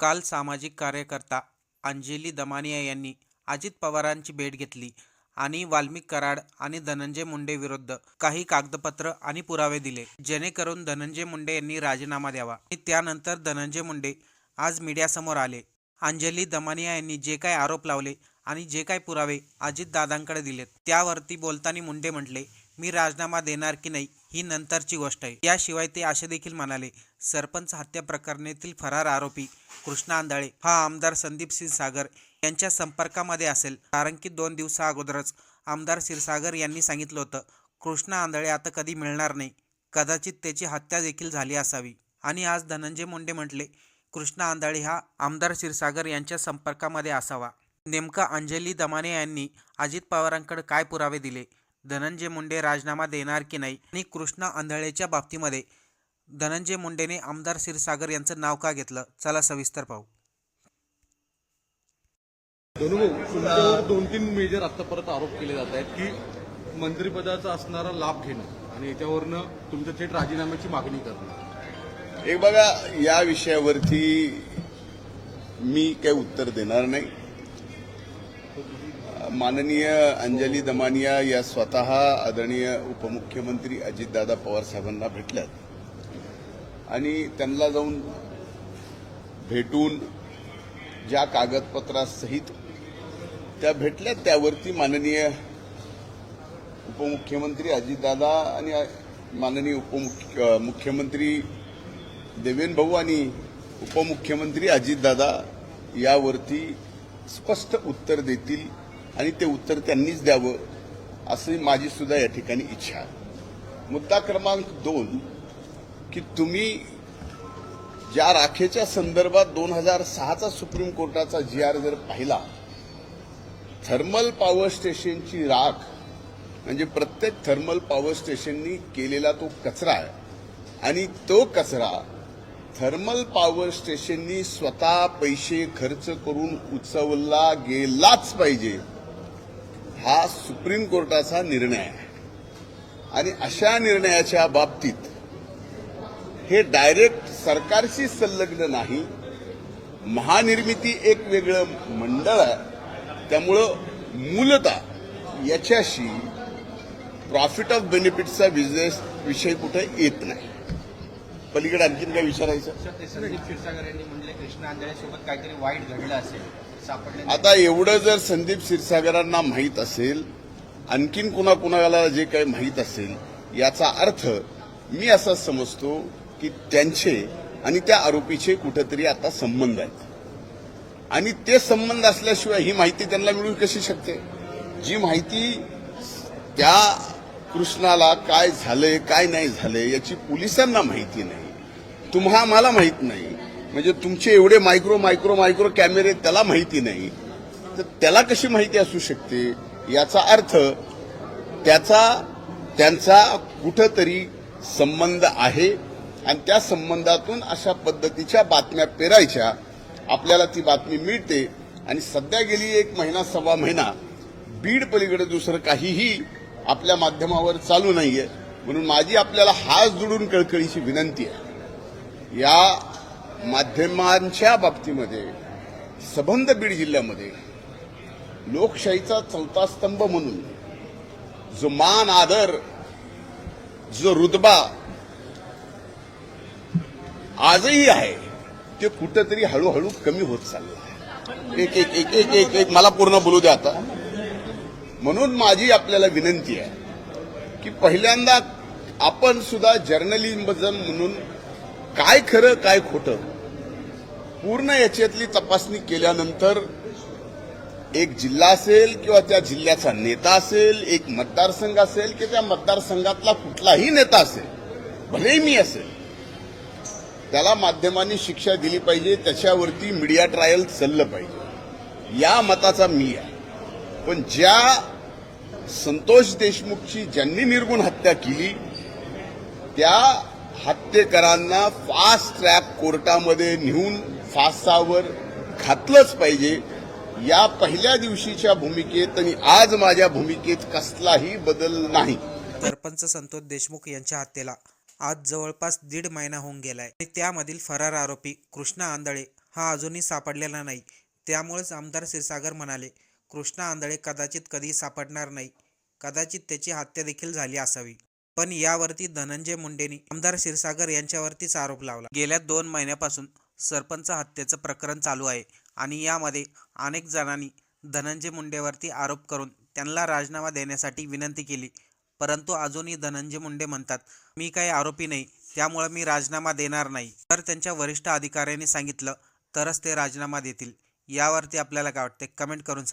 काल सामाजिक कार्यकर्ता अंजली दमानिया यांनी अजित पवारांची भेट घेतली आणि वाल्मिक कराड आणि धनंजय मुंडे विरुद्ध काही कागदपत्र आणि पुरावे दिले. जेणेकरून धनंजय मुंडे यांनी राजीनामा द्यावा. आणि त्यानंतर धनंजय मुंडे आज मीडियासमोर आले. अंजली दमानिया यांनी जे काय आरोप लावले आणि जे काय पुरावे अजितदादांकडे दिलेत त्यावरती बोलताना मुंडे म्हटले मी राजीनामा देणार की नाही ही नंतरची गोष्ट आहे. याशिवाय ते असे देखील म्हणाले सरपंच हत्या प्रकरणातील फरार आरोपी कृष्णा आंधळे हा आमदार संदीप क्षीरसागर यांच्या संपर्कामध्ये असेल. कारण की दोन दिवसा अगोदरच आमदार क्षीरसागर यांनी सांगितलं होतं कृष्णा आंधळे आता कधी मिळणार नाही. कदाचित त्याची हत्या देखील झाली असावी. आणि आज धनंजय मुंडे म्हटले कृष्णा आंधळे हा आमदार क्षीरसागर यांच्या संपर्कामध्ये असावा. नेमका अंजली दमाने यांनी अजित पवारांकडे काय पुरावे दिले? धनंजय मुंडे राजीनामा देणार की नाही आणि कृष्णा आंधळेच्या बाबतीमध्ये धनंजय मुंडेने आमदार क्षीरसागर यांचं नाव का घेतलं? चला सविस्तर पाहू. दोन तुमच्यावर दोन तीन मेजर आता परत आरोप केले जात आहेत की मंत्रिपदाचा असणारा लाभ घेणं आणि याच्यावरनं तुमच्या थेट राजीनाम्याची मागणी करणं. एक बघा या विषयावरती मी काही उत्तर देणार नाही. माननीय अंजली दमानिया या स्वतः आदरणीय उपमुख्यमंत्री अजितदादा पवार साहेबांना भेटल्यात. आणि त्यांना जाऊन भेटून ज्या कागदपत्रासहित त्या भेटल्यात त्यावरती माननीय उपमुख्यमंत्री अजितदादा आणि माननीय उपमुख्य मुख्यमंत्री देवेंद्र भाऊ आणि उपमुख्यमंत्री अजितदादा यावरती स्पष्ट उत्तर देतील आणि ते उत्तर त्यांनीच द्यावं अशी माझी सुद्धा या ठिकाणी इच्छा आहे. मुद्दा क्रमांक दोन की तुम्ही ज्या राखेच्या संदर्भात दोन हजार सहाचा सुप्रीम कोर्टाचा जी आर जर पाहिला थर्मल पॉवर स्टेशनची राख म्हणजे प्रत्येक थर्मल पॉवर स्टेशननी केलेला तो कचरा आहे आणि तो कचरा थर्मल पॉवर स्टेशननी स्वतः पैसे खर्च करून उचवला गेलाच पाहिजे. हा सुप्रीम कोर्टाचा निर्णय आहे. आणि अशा निर्णयाच्या बाबतीत हे डायरेक्ट सरकारशी संलग्न नाही महानिर्मिती एक वेगळं मंडळ आहे. त्यामुळं मूलतः याच्याशी प्रॉफिट ऑफ बेनिफिटचा बिझनेस विषय कुठे येत नाही. पलीकडे आणखीन काय विचारायचं? कृष्णा आंधळ्यासोबत काहीतरी वाईट घडलं असेल. आता एवढं जर संदीप क्षीरसागरांना माहीत असेल आणखीन कुणाकुणाला जे काही माहीत असेल याचा अर्थ मी असा समजतो की त्यांचे आणि त्या आरोपीचे कुठेतरी आता संबंध आहेत. आणि ते संबंध असल्याशिवाय ही माहिती त्यांना मिळू कशी शकते? जी माहिती त्या कृष्णाला काय झालंय काय नाही झालंय याची पोलिसांना माहिती नाही. तुम्हा मला माहीत नाही. म्हणजे तुमचे एवढे मायक्रो मायक्रो मायक्रो कॅमेरे त्याला माहिती नाही. तर त्याला कशी माहिती असू शकते? याचा अर्थ त्याचा त्यांचा कुठंतरी संबंध आहे आणि त्या संबंधातून अशा पद्धतीच्या बातम्या पेरायच्या आपल्याला ती बातमी मिळते. आणि सध्या गेली एक महिना सव्वा महिना बीड पलीकडे दुसरं काहीही आपल्या माध्यमावर चालू नाहीये. म्हणून माझी आपल्याला हात जोडून कळकळीची विनंती आहे. या माध्यमांच्या बाबतीमध्ये सबंध बीड जिल्ह्यामध्ये लोकशाहीचा चौथा स्तंभ म्हणून जो मान आदर जो रुतबा आजही आहे ते कुठंतरी हळूहळू कमी होत चाललं आहे. एक एक एक एक एक एक मला पूर्ण बोलू द्या आता. म्हणून माझी आपल्याला विनंती आहे की पहिल्यांदा आपण सुद्धा जर्नलिझम म्हणून काय खरं काय खोटं? पूर्ण याच्यातली तपासणी केल्यानंतर एक जिल्हा असेल किंवा त्या जिल्ह्याचा नेता असेल एक मतदारसंघ असेल की त्या मतदारसंघातला कुठलाही नेता असेल भलेही मी असेल त्याला माध्यमांनी शिक्षा दिली पाहिजे त्याच्यावरती मीडिया ट्रायल चाललं पाहिजे. या मताचा मी आहे. पण ज्या संतोष देशमुखची ज्यांनी निर्गुण हत्या केली त्या हत्येकरांना फास्ट ट्रॅप कोर्टामध्ये नेऊन फासावर घातलंच पाहिजे. या पहिल्या दिवशीच्या भूमिकेत आणि आज माझ्या भूमिकेत कसलाही बदल नाही. सरपंच संतोष देशमुख यांच्या हत्येला आज जवळपास दीड महिना होऊन गेलाय. आणि त्यामधील फरार आरोपी कृष्णा आंधळे हा अजूनही सापडलेला नाही. त्यामुळेच आमदार क्षीरसागर म्हणाले कृष्णा आंधळे कदाचित कधी सापडणार नाही. कदाचित त्याची हत्या देखील झाली असावी. पण यावरती धनंजय मुंडेंनी आमदार क्षीरसागर यांच्यावरतीच आरोप लावला. गेल्या दोन महिन्यापासून सरपंच हत्येचं प्रकरण चालू आहे आणि यामध्ये अनेक जणांनी धनंजय मुंडेवरती आरोप करून त्यांना राजीनामा देण्यासाठी विनंती केली. परंतु अजूनही धनंजय मुंडे म्हणतात मी काही आरोपी नाही त्यामुळे मी राजीनामा देणार नाही. तर त्यांच्या वरिष्ठ अधिकाऱ्यांनी सांगितलं तरच ते राजीनामा देतील. यावरती आपल्याला काय वाटते कमेंट करून सांगा.